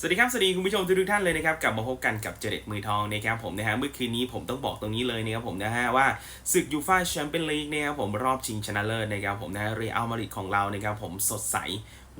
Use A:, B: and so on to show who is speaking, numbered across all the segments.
A: สวัสดีครับสวัสดีคุณผู้ชมทุกท่านเลยนะครับกลับมาพบกันกับเจเด็ดมือทองนะครับผมนะฮะเมื่อคืนนี้ผมต้องบอกตรงนี้เลยนะครับผมนะฮะว่าศึกยูฟ่าแชมเปี้ยนลีกนะครับผมรอบชิงชนะเลิศนะครับผมนะเรอัลมาดริดของเรานะครับผมสดใส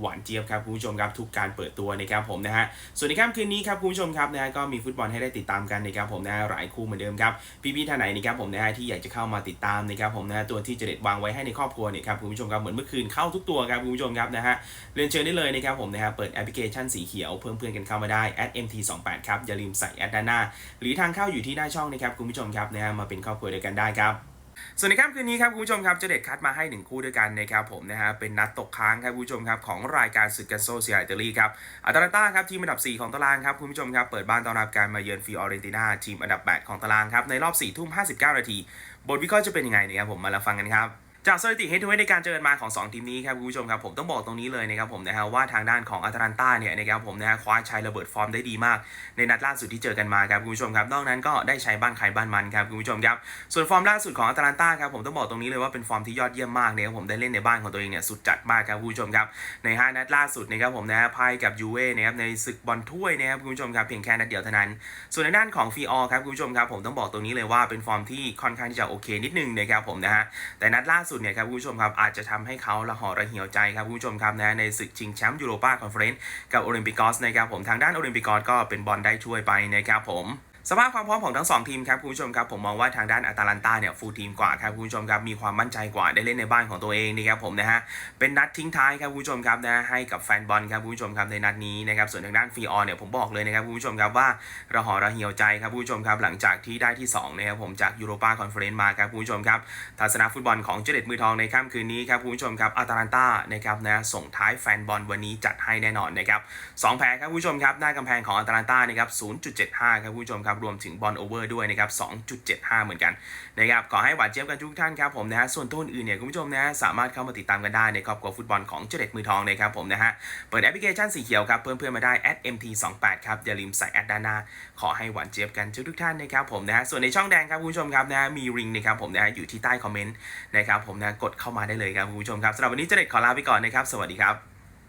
A: หวานเจี๊ยบครับคุณผู้ชมครับทุกการเปิดตัวนะครับผมนะฮะส่วนในค่ำคืนนี้ครับคุณผู้ชมครับนะฮะก็มีฟุตบอลให้ได้ติดตามกันนะครับผมนะฮะหลายคู่เหมือนเดิมครับพี่ๆท่านไหนนะครับผมนะฮะที่อยากจะเข้ามาติดตามนะครับผมนะฮะตัวที่เจเด็ดวางไว้ให้ในครอบครัวเนี่ยครับคุณผู้ชมครับเหมือนเมื่อคืนเข้าทุกตัวครับคุณผู้ชมครับนะฮะเรียนเชิญได้เลยนะครับผมนะฮะเปิดแอปพลิเคชันสีเขียวเพิ่มเพื่อนกันเข้ามาได้ @mt28 ครับอย่าลืมใส่แอดด้านหน้า หรือทางเข้าอยู่ที่หน้าช่องนะครับคุณผู้ชมครับนะฮะมาเป็นครอบครัวเดียวกันได้ครับ ส่วนในค่ำคืนนี้ครับคุณผู้ชมครับเจะเด็ดคัดมาให้หนึ่งคู่ด้วยกันนะครับผมนะฮะเป็นนัดตกค้างครับคุณผู้ชมครับของรายการศึกกันโซเซียอิตาลีครับอัตแลนตาครับทีมอันดับ 4 ของตารางครับคุณผู้ชมครับเปิดบ้านต้อนรับการมาเยือนฟิออเรนตินาทีมอันดับ 8 ของตารางครับในรอบ4ทุ่ม59 นาทีบทวิเคราะห์จะเป็นยังไงนะครับผมมาลฟังกันครับ จากสถิติเฮดทูเฮดในการเจอกันมาของ 2 ทีมนี้ครับคุณผู้ชมครับผมต้องบอกตรงนี้เลยนะครับผมนะฮะว่าทางด้านของอัตแลนตาเนี่ยนะครับผมนะฮะคว้าชัยระเบิดฟอร์มได้ดีมาก ในนัดล่าสุดที่เจอกันมาครับคุณผู้ชมครับนอกนั้นก็ได้ใช้บ้านใครบ้านมันครับคุณผู้ชมครับส่วนฟอร์มล่าสุดของอัตแลนตาครับผมต้องบอกตรงนี้เลยว่าเป็นฟอร์มที่ยอดเยี่ยมมากนะครับผมได้เล่นในบ้านของตัวเองเนี่ยสุดจัดมากครับคุณผู้ชมครับใน5นัดล่าสุดนะครับผมนะฮะพ่ายกับยูเว่นะครับในศึกบอลถ้วยนะครับคุณผู้ชมครับเพียงแค่นัดเดียวเท่านั้น ส่วนในด้านของฟีออครับคุณผู้ชมครับผมต้องบอกตรงนี้เลยว่าเป็นฟอร์มที่ค่อนข้างที่จะโอเคนิดนึงนะครับผมนะฮะแต่นัดล่าสุดเนี่ยครับคุณผู้ชมครับอาจจะทำให้เขาละหอระเหี่ยวใจครับคุณผู้ชมครับนะในศึกชิงแชมป์ยูโรปาคอนเฟอเรนซ์กับโอลิมปิกอสนะครับผมทางด้านโอลิมปิกอสก็เป็นบอลได้ช่วยไปนะครับผม สภาพความพร้อมของทั้งสองทีมครับคุณผู้ชมครับผมมองว่าทางด้านอาตาลันตาเนี่ยฟูลทีมกว่าครับคุณผู้ชมครับมีความมั่นใจกว่าได้เล่นในบ้านของตัวเองนะครับผมนะฮะเป็นนัดทิ้งท้ายครับคุณผู้ชมครับนะให้กับแฟนบอลครับคุณผู้ชมครับในนัดนี้นะครับส่วนทางด้านฟีออเนี่ยผมบอกเลยนะครับคุณผู้ชมครับว่าระหอระเหี่ยวใจครับคุณผู้ชมครับหลังจากที่ได้ที่2นะครับผมจากยูโรปาคอนเฟอเรนซ์มาครับคุณผู้ชมครับทัศนฟุตบอลของเจเด็ดมือทองในค่ำคืนนี้ครับคุณผู้ชมครับอาตาลันตานะครับนะส่งท้ายแฟนบอลวันนี้จัดให้แน่นอนนะครับสองแพ้ครับคุณผู้ชมครับหน้ากำแพงของอาตาลันตานะครับ0.75ครับคุณผู้ชมครับรวมถึงบอลโอเวอร์ด้วยนะครับ2.75 เหมือนกันนะครับขอให้หวานเจี๊ยบกันทุกท่านครับผมนะฮะส่วนต้นอื่นเนี่ยคุณผู้ชมนะฮะสามารถเข้ามาติดตามกันได้ในครอบครัวฟุตบอลของเจเด็ดมือทองนะครับผมนะฮะเปิดแอปพลิเคชันสีเขียวครับเพิ่มเพื่อนมาได้ @mt28 ครับอย่าลืมใส่แอดด้านหน้าขอให้หวานเจี๊ยบกันทุกทุกท่านนะครับผมนะฮะส่วนในช่องแดงครับคุณผู้ชมครับนะฮะมีริงนะครับผมนะฮะอยู่ที่ใต้คอมเมนต์นะครับผมนะกดเข้ามาได้เลยครับคุณผู้ชมครับสำหรับวันนี้เจเด็ดขอลาไปก่อนนะครับสวัสดีครับ